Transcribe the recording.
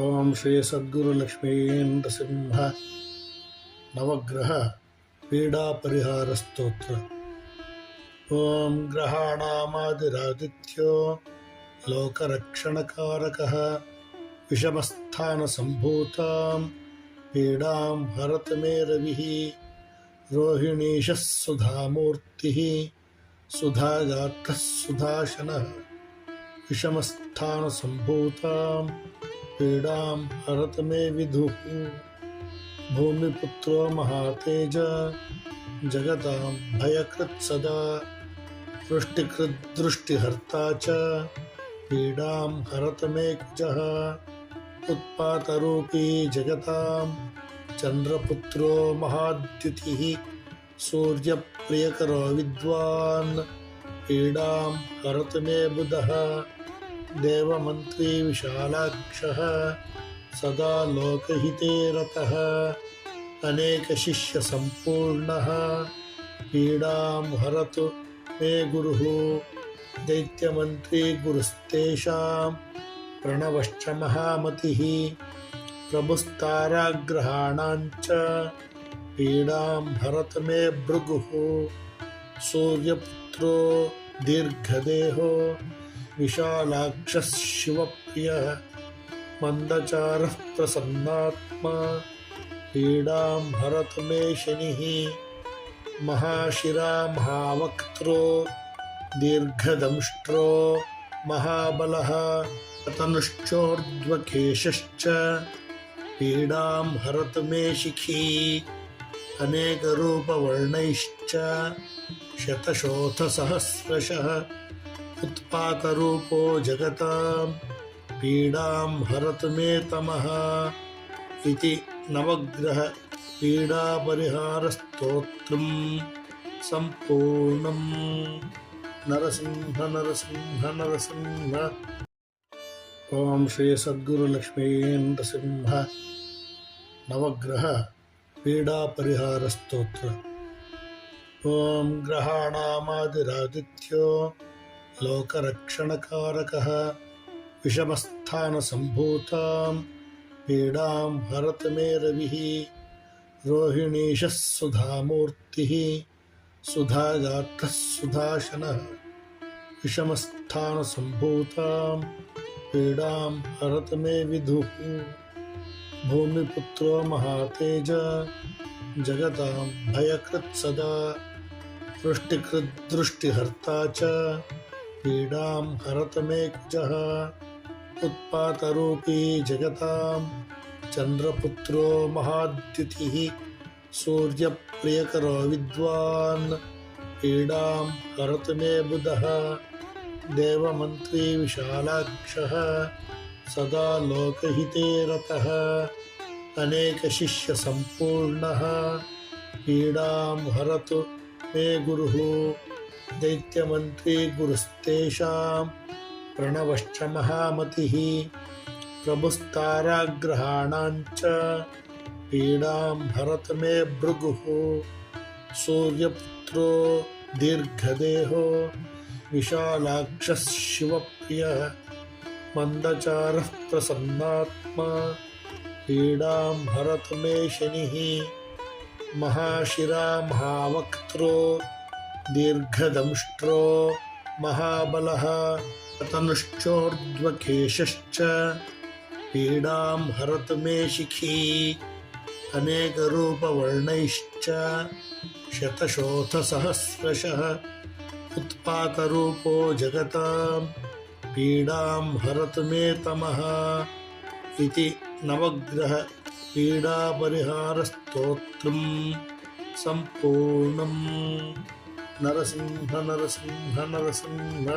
ओम श्री सद्गुरु सिंह। नवग्रह पीड़ा परिहार स्त्रोत्र ओम ग्रहाणामादिरादित्यो लोकरक्षणकारकः। विषमस्थानसम्भूतां पीडां भरत मे रवि रोहिणीश सुधा मूर्ति सुधा गात्र सुधाशन। विषमस्थान संभूतां पीडां हरत मे विदुः भूमिपुत्रो महातेज, जगतां भयकृत् सदा वृष्टिकृद्दृष्टिहर्ता च हरत मे कुजः, उत्पातरूपी जगतां चन्द्रपुत्रो महाद्युतिः, सूर्यप्रियकरो विद्वान् पीडां हरत मे बुधः। देवमन्त्री विशालाक्षः सदा लोकहिते रतः। अनेकशिष्यसम्पूर्णः पीडां हरतु मे गुरुः। दैत्यमन्त्री गुरुस्तेषां प्रणवश्च महामतिः। प्रभुस्ताराग्रहाणाञ्च पीडां हरत मे भृगुः। सूर्यपुत्रो दीर्घदेहो विशालाक्षः शिवप्रियः मन्दचारः प्रसन्नात्मा पीडां हरत मे शनिः महाशिरा महावक्त्रो दीर्घदंष्ट्रो, महाबलः, तनुश्चोर्ध्वकेशश्च पीडां हरत मे शिखी अनेकरूपवर्णैश्च, शतशोथसहस्रशः उत्पातरूपो जगतां पीडां हरत मे तमः इति नवग्रह पीडापरिहारस्तोत्रं सम्पूर्णम्। नरसिंह नरसिंह नरसिंह। ॐ श्री सद्गुरुलक्ष्मी नरसिंह। नवग्रह पीडापरिहारस्तोत्र। ॐ ग्रहाणामादिरादित्यो लोकरक्षणकारकः विषमस्थानसम्भूतां पीडां हरत मे रविः रोहिणीशः सुधामूर्तिः सुधागात्रः सुधाशनः विषमस्थानसम्भूतां पीडां हरत मे विदुः भूमिपुत्रो महातेज जगतां भयकृत् सदा वृष्टिकृद्दृष्टिहर्ता च पीडां हरत मे उत्पातरूपी जगतां चन्द्रपुत्रो महाद्युतिः सूर्यप्रियकरो विद्वान्। पीडां हरत मे बुधः देवमन्त्री विशालाक्षः सदा लोकहिते रतः अनेकशिष्यसम्पूर्णः पीडां हरतु मे गुरुः। दैत्यमन्त्री गुरुस्तेषां प्रणवश्च महामतिः। पीडां हरत मे भृगुः। सूर्यपुत्रो दीर्घदेहो, विशालाक्षः शिवप्रियः। मन्दचारः प्रसन्नात्मा पीडां हरत मे शनिः। महाशिरा महावक्त्रो दीर्घदंष्ट्रो महाबलः तनुश्चोर्ध्वकेशश्च पीडां हरत मे शिखी अनेकरूपवर्णैश्च शतशोथसहस्रशः उत्पातरूपो जगतां पीडां हरत मे तमः इति नवग्रह पीडापरिहारस्तोत्रं सम्पूर्णम् नरसिंह नरसिंह नरसिंह